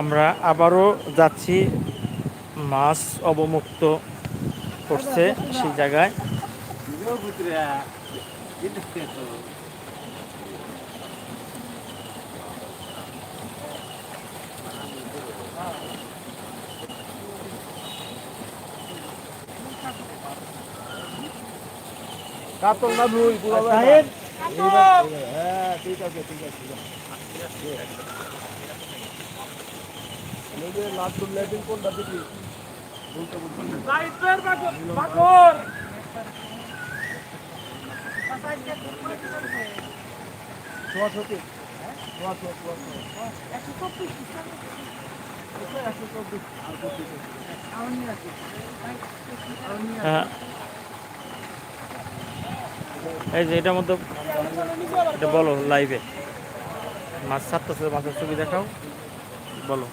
আমরা আবারও যাচ্ছি মাছ অবমুক্ত করছে সেই জায়গায়। কাতল না পুরো হ্যাঁ ঠিক আছে ঠিক আছে। এই লাটুর ল্যাটিন কোনটা দেখি বলতে বলতে ছোয়া ছোটি ছোয়া ছোয়া ছোয়া একশো চব্বিশ একশো চব্বিশ আর পঁচিশ হ্যাঁ। এই যে এটার মধ্যে এটা বলো লাইভে মাছ ছাড়তেছে মাছের ছবি দেখাও। বলো।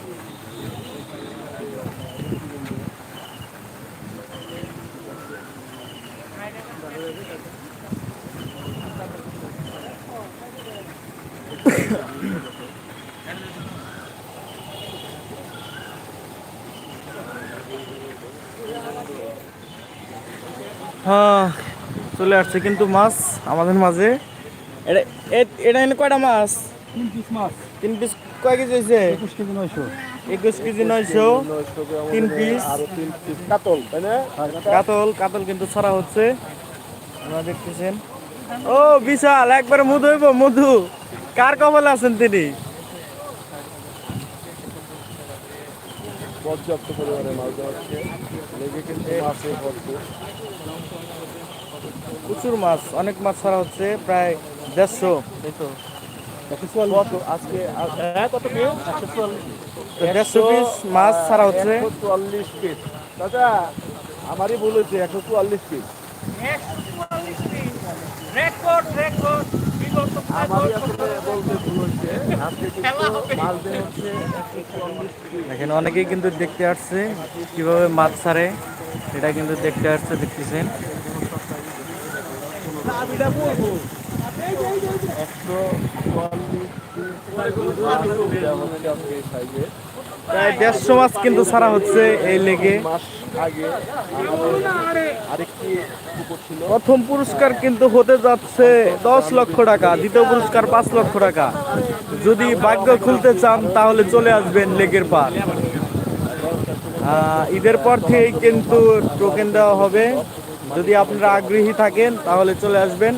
চলে আসছে কিন্তু মাছ আমাদের মাঝে। এটা এ- এটা এনে কয়টা মাছ? তিন পিস মাছ। তিন পিস কয় কেজি হয়েছে? একুশ কেজি নয়শো। একুশ কেজি নয়শো। তিন পিস। তিন পিস। কাতল তাই না? কাতল। কাতল কিন্তু ছড়া হচ্ছে। আপনারা দেখতেছেন। ও বিশাল একবারে মধু হইব মধু। কার কবলে আছেন তিনি? পর্যাপ্ত পরিমাণে মাছ দেওয়া হচ্ছে। লেগে কিন্তু মাছে ভরপুর প্রচুর মাছ অনেক মাছ ছাড়া হচ্ছে প্রায় দেড়শো। এই তো। আজকে হ্যাঁ কত দেড়শো পিস মাছ ছাড়া হচ্ছে। একশো চুয়াল্লিশ পিস দাদা আমারই ভুল হয়েছে একশো চুয়াল্লিশ পিস আমারই আসলে বলতে এখানে অনেকেই কিন্তু দেখতে আসছে কীভাবে মাছ ছাড়ে। এটা কিন্তু দেখতে আসছে, দেখতেছেন। দেড়শো মাছ কিন্তু ছাড়া হচ্ছে এই লেগে। প্রথম পুরস্কার কিন্তু হতে যাচ্ছে দশ লক্ষ টাকা, দ্বিতীয় পুরস্কার পাঁচ লক্ষ টাকা। যদি ভাগ্য খুলতে চান, তাহলে চলে আসবেন লেকের পার ঈদের পর থেকেই কিন্তু টোকেন দেওয়া হবে। যদি আপনারা আগ্রহী থাকেন, তাহলে চলে আসবেন।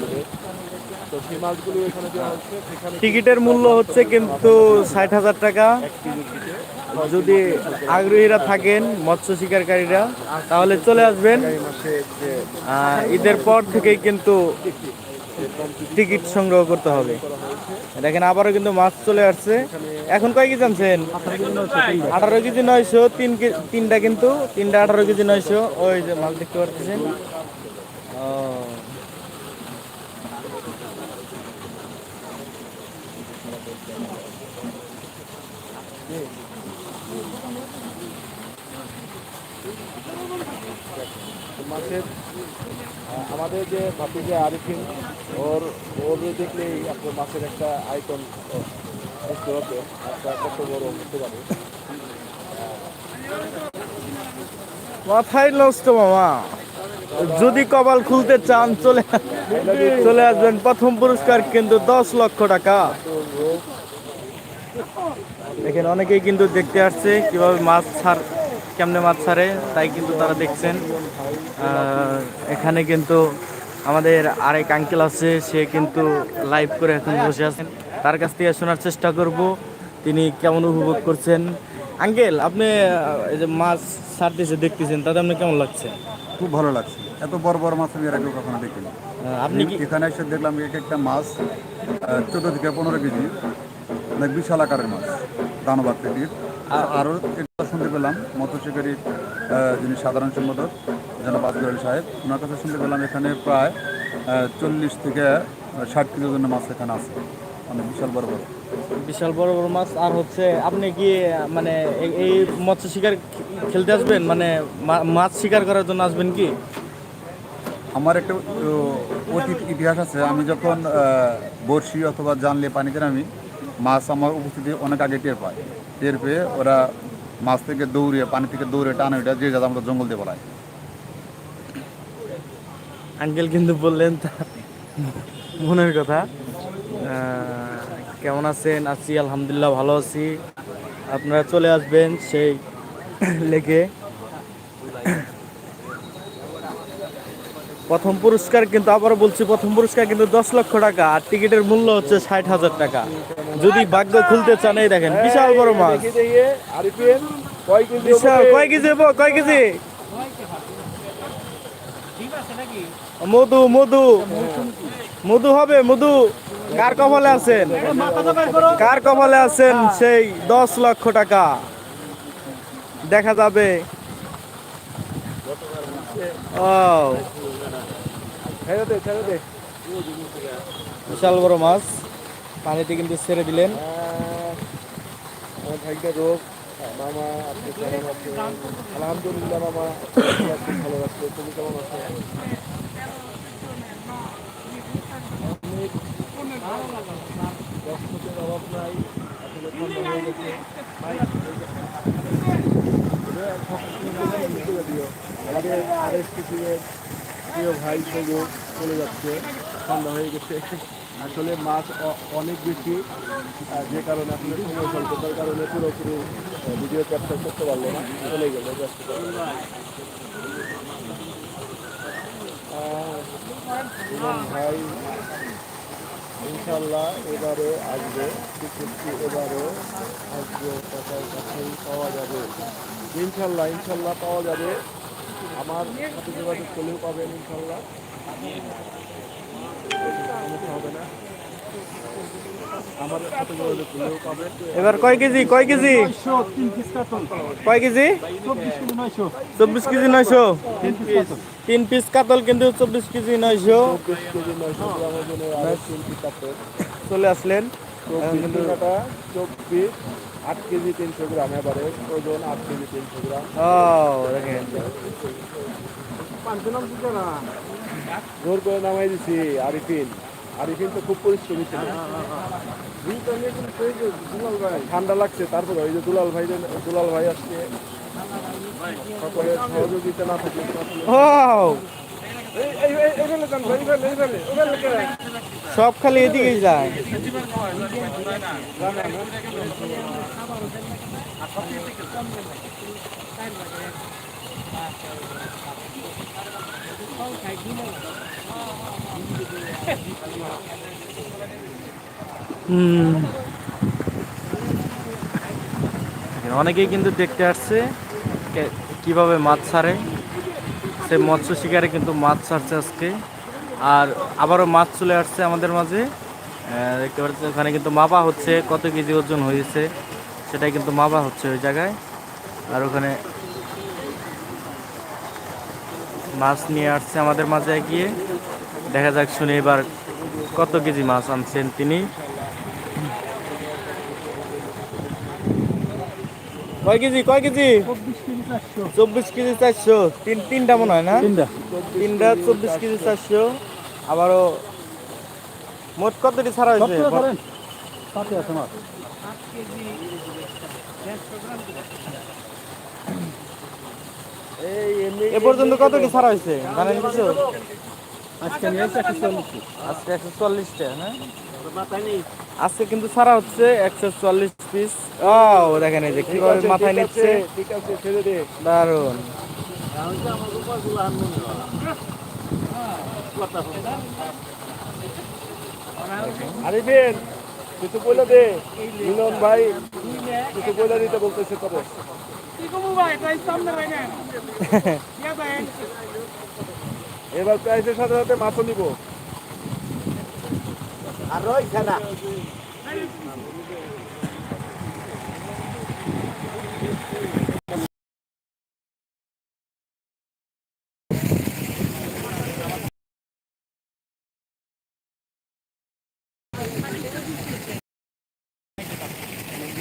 টিকিটের মূল্য হচ্ছে কিন্তু ষাট হাজার টাকা। যদি আগ্রহীরা থাকেন, মৎস্য শিকারকারীরা, তাহলে চলে আসবেন। ঈদের পর থেকেই কিন্তু টিকিট সংগ্রহ করতে হবে। দেখেন আবারও কিন্তু মাছ চলে আসছে। এখন কয় কেজি আনছেন? আঠারো কেজি নয়শো, তিন তিনটা কিন্তু, তিনটা আঠারো কেজি নয়শো। ওই যে মাছ দেখতে পাচ্ছেন। মাছের আমাদের যে যে আরিফিন, ওর ওর দেখলেই আপনার মাছের একটা আইকন বুঝতে একটা কত বড় হতে পারে। মাথায় নষ্ট মামা। যদি কপাল খুলতে চান, চলে চলে আসবেন। প্রথম পুরস্কার কিন্তু দশ লক্ষ টাকা। দেখেন, অনেকেই কিন্তু দেখতে আসছে কীভাবে মাছ ছাড় কেমনে মাছ ছাড়ে তাই কিন্তু তারা দেখছেন। এখানে কিন্তু আমাদের আরেক আঙ্কেল আছে সে কিন্তু লাইভ করে এখন বসে আছেন তার কাছ থেকে শোনার চেষ্টা করব তিনি কেমন উপভোগ করছেন। আঙ্কেল আপনি এই যে মাছ ছাড়তেছে দেখতেছেন তাতে আপনার কেমন লাগছে? খুব ভালো লাগছে। এত বড় বড় মাছ আমি এর আগে কখনো দেখিনি। আপনি কি এখানে এসে দেখলাম এক একটা মাছ চোদ্দ থেকে পনেরো কেজি অনেক বিশাল আকারের মাছ দানব আকৃতির। আরও একটা শুনতে পেলাম মৎস্য শিকারীর যিনি সাধারণ সম্পাদক জনাব আজগর সাহেব ওনার কাছে শুনতে পেলাম এখানে প্রায় চল্লিশ থেকে ষাট কিলো জন্য মাছ এখানে আছে। অনেক বিশাল বড় বড়। বিশাল বড় বড় মাছ। আর হচ্ছে আপনি কি মানে এই- মৎস্য শিকার খেলতে আসবেন? মানে মাছ শিকার করার জন্য আসবেন কি? আমার একটা অতীত ইতিহাস আছে। আমি যখন বড়শি অথবা জানলে পানিতে নামি মাছ আমার উপস্থিতি অনেক আগে টের পায়। টের পেয়ে ওরা মাছ থেকে দৌড়ে পানি থেকে দৌড়ে টানে ওইটা যে যাতে আমরা জঙ্গল দিয়ে পড়ায় আঙ্কেল কিন্তু বললেন মনের কথা। কেমন আছেন? আছি, আলহামদুলিল্লাহ ভালো আছি। আপনারা চলে আসবেন সেই লেকে। প্রথম পুরস্কার কিন্তু আবার বলছি, প্রথম পুরস্কার কিন্তু দশ লক্ষ টাকা আর টিকিটের মূল্য হচ্ছে ষাট হাজার টাকা। যদি ভাগ্য খুলতে চান, এই দেখেন, বিশাল বড় মাছ। বিশাল, কয় কেজি কয় কেজি? মধু মধু। মধু হবে, মধু। কার কপালে আছেন? কার কপালে আছেন সেই দশ লক্ষ টাকা? দেখা যাবে। ও ছেড়ে দে ছেড়ে দে। বিশাল বড় মাছ। পানিতে কিন্তু ছেড়ে দিলেন। আমার রোগ। মামা আপনি কেমন আছেন? আলহামদুলিল্লাহ মামা। আপনি ভালো আছে তুমি কেমন আছো ব্যস্ততার অভাব নাই আসলে আমাদের প্রিয় ভাই সবু চলে যাচ্ছে, ঠান্ডা হয়ে গেছে। আসলে মাছ অনেক বেশি যে কারণে আসলে সময় স্বল্পতার কারণে পুরোপুরি ভিডিও ক্যাপচার করতে পারল না চলে গেল ভাই ইনশাল্লাহ এবারে আসবে টিকিটটি এবারে আসবে পাওয়া যাবে। ইনশাল্লাহ ইনশাল্লাহ পাওয়া যাবে। আমার সাথে যোগাযোগ করলেও পাবেন ইনশাল্লাহ হবে না এবার কয় কেজি কয় কেজি? কয় কেজি? চব্বিশ কেজি নয়শো। তিন পিস কাতল কিন্তু চব্বিশ কেজি নয়শো। চলে আসলেন। চব্বিশ আট কেজি তিনশো গ্রাম এবারে ওজন আট কেজি তিনশো গ্রাম। ও দেখেন জোর করে নামাই দিছি আরিফিন। আরিফিন তো খুব পরিশ্রমী ছিল। ঠান্ডা লাগছে তারপরে ওই যে দুলাল ভাই দুলাল ভাই আসছে। সকলের সহযোগিতা না থাকলে? সব খালি এদিকেই যায়। অনেকেই কিন্তু দেখতে আসছে কীভাবে মাছ ছাড়ে। সে মৎস্য শিকারে কিন্তু মাছ ছাড়ছে আজকে। আর আবারও মাছ চলে আসছে আমাদের মাঝে। দেখতে পাচ্ছি ওখানে কিন্তু মাপা হচ্ছে কত কেজি ওজন হয়েছে। সেটাই কিন্তু মাপা হচ্ছে ওই জায়গায়। আর ওখানে মাছ নিয়ে আসছে আমাদের মাঝে গিয়ে। দেখা যাক শুনে এবার কত কেজি মাছ আনছেন তিনি। কয় কেজি কয় কেজি? চব্বিশ কেজি চারশো। তিন তিনটা মনে হয় না? তিনটা। চব্বিশ কেজি চারশো। আবারও মোট কতটি ছাড়া হয়েছে? এই এমনি এ পর্যন্ত কতটি ছাড়া হয়েছে? জানেন কিছু? আজকে একশো চল্লিশটা। না আজকে কিন্তু ছাড়া হচ্ছে একশো চল্লিশ পিস ও দেখেন এই যে কীভাবে মাথায় নিচ্ছে। আছে, ঠিক আছে ছেড়ে দে দারুণ আরিফিন কিছু বলে দে মিলন ভাই। কিছু বলে দিতে বলতেছে তবে এবার প্রাইসের সাথে সাথে মাছও নিব। আর রয়েছে না।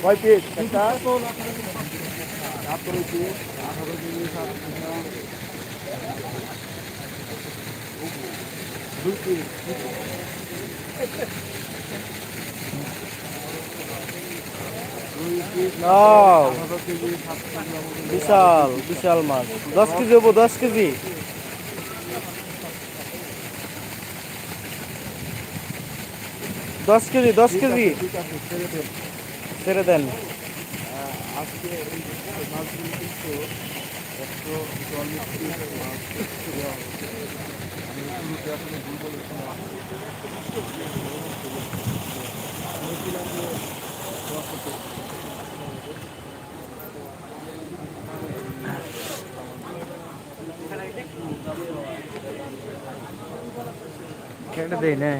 কয় পিস একটা সতেরো পিস আঠারো পিস দুই পিস কেজি সাত কেজি এমন বিশাল বিশাল মাছ। দশ কেজি হব দশ কেজি। দশ কেজি দশ কেজি। ছেড়ে দেন। আজকে এই মাছগুলো কিন্তু একশো চল্লিশ পিস মাছ দেওয়া হচ্ছে আমি শুরুতে আসলে ভুল বলেছিলাম বলেছিলাম যে দশ থেকে কেটে দেই, না।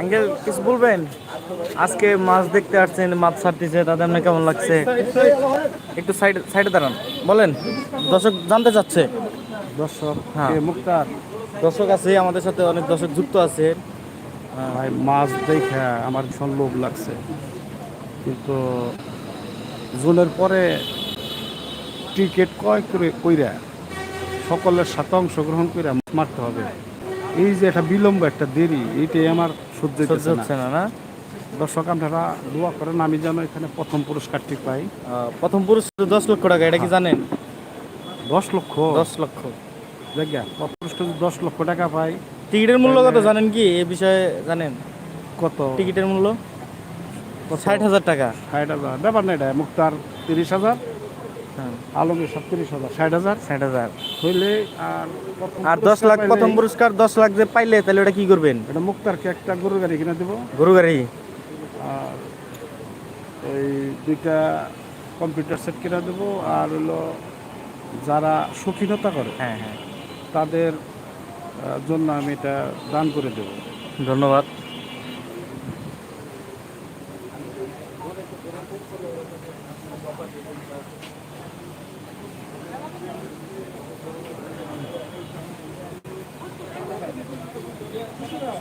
আঙ্কেল কিছু বলবেন? আজকে মাছ দেখতে আসছেন মাছ ছাড়তেছে তাদের আপনার কেমন লাগছে? একটু সাইডে সাইডে দাঁড়ান। বলেন দর্শক জানতে চাচ্ছে। দর্শক হ্যাঁ। মুক্তার? দর্শক আছে আমাদের সাথে অনেক দর্শক যুক্ত আছে। ভাই মাছ দেখে আমার ভীষণ লোভ লাগছে। কিন্তু জোনের পরে টিকিট কয় করে কইরা সকলের সাথে অংশগ্রহণ করে মাছ মারতে হবে। এই যে একটা বিলম্ব একটা দেরি এইটাই আমার সহ্য হচ্ছে না না? দর্শক আপনারা দোয়া করেন আমি যেন এখানে প্রথম পুরস্কারটি পাই। প্রথম পুরস্কার দশ লক্ষ টাকা এটা কি জানেন? দশ লক্ষ? দশ লক্ষ। জায়গা পুরস্কার দশ লক্ষ টাকা পাই টিকিটের মূল্য কত জানেন কি? এ বিষয়ে জানেন? কত? টিকিটের মূল্য? ষাট হাজার টাকা। ষাট হাজার। ব্যাপার না এটা মুক্তার তিরিশ হাজার। হ্যাঁ। আলমের সব হাজার ষাট হাজার? ষাট হাজার। হইলে আর আর দশ লাখ প্রথম পুরস্কার দশ লাখ যে পাইলে তাহলে ওটা কি করবেন? এটা মুক্তারকে একটা গরুর গাড়ি কিনে দেবো। গরু গাড়ি? আর এই দুইটা কম্পিউটার সেট কিনে দেবো। আর হলো যারা শৌখিনতা করে হ্যাঁ হ্যাঁ। তাদের জন্য আমি এটা দান করে দেবো। ধন্যবাদ।